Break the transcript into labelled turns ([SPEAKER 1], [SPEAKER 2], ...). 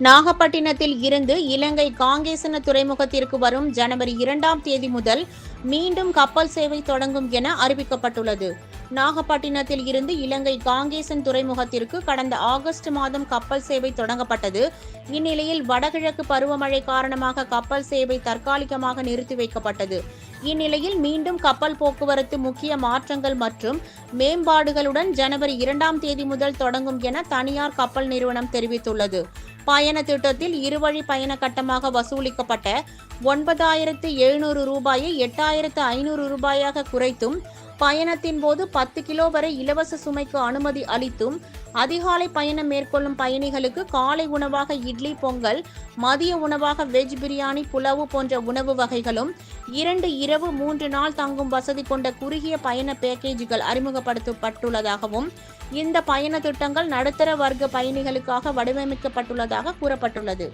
[SPEAKER 1] நாகப்பட்டினத்தில் இருந்து இலங்கை காங்கேசன துறைமுகத்திற்கு வரும் ஜனவரி இரண்டாம் தேதி முதல் மீண்டும் கப்பல் சேவை தொடங்கும் என அறிவிக்கப்பட்டுள்ளது. நாகப்பட்டினத்தில் இருந்து இலங்கை காங்கேசன் துறைமுகத்திற்கு கடந்த ஆகஸ்ட் மாதம் கப்பல் சேவை தொடங்கப்பட்டது. இந்நிலையில் வடகிழக்கு பருவமழை காரணமாக கப்பல் சேவை தற்காலிகமாக நிறுத்தி வைக்கப்பட்டது. இந்நிலையில் மீண்டும் கப்பல் போக்குவரத்து முக்கிய மாற்றங்கள் மற்றும் மேம்பாடுகளுடன் ஜனவரி இரண்டாம் தேதி முதல் தொடங்கும் என தனியார் கப்பல் நிறுவனம் தெரிவித்துள்ளது. பயண திட்டத்தில் இருவழி பயண கட்டமாக வசூலிக்கப்பட்ட ஒன்பதாயிரத்து எழுநூறு ரூபாயை எட்டாயிரத்து ஐநூறு ரூபாயாக குறைத்தும் பயணத்தின் போது பத்து கிலோ வரை இலவச சுமைக்கு அனுமதி அளித்தும் அதிகாலை பயணம் மேற்கொள்ளும் பயணிகளுக்கு காலை உணவாக இட்லி பொங்கல் மதிய உணவாக வெஜ் பிரியாணி புலவு போன்ற உணவு வகைகளும் இரண்டு இரவு மூன்று நாள் தங்கும் வசதி கொண்ட குறுகிய பயண பேக்கேஜுகள் அறிமுகப்படுத்தப்பட்டுள்ளதாகவும் இந்த பயண திட்டங்கள் நடுத்தர வர்க்க பயணிகளுக்காக வடிவமைக்கப்பட்டுள்ளதாக கூறப்பட்டுள்ளது.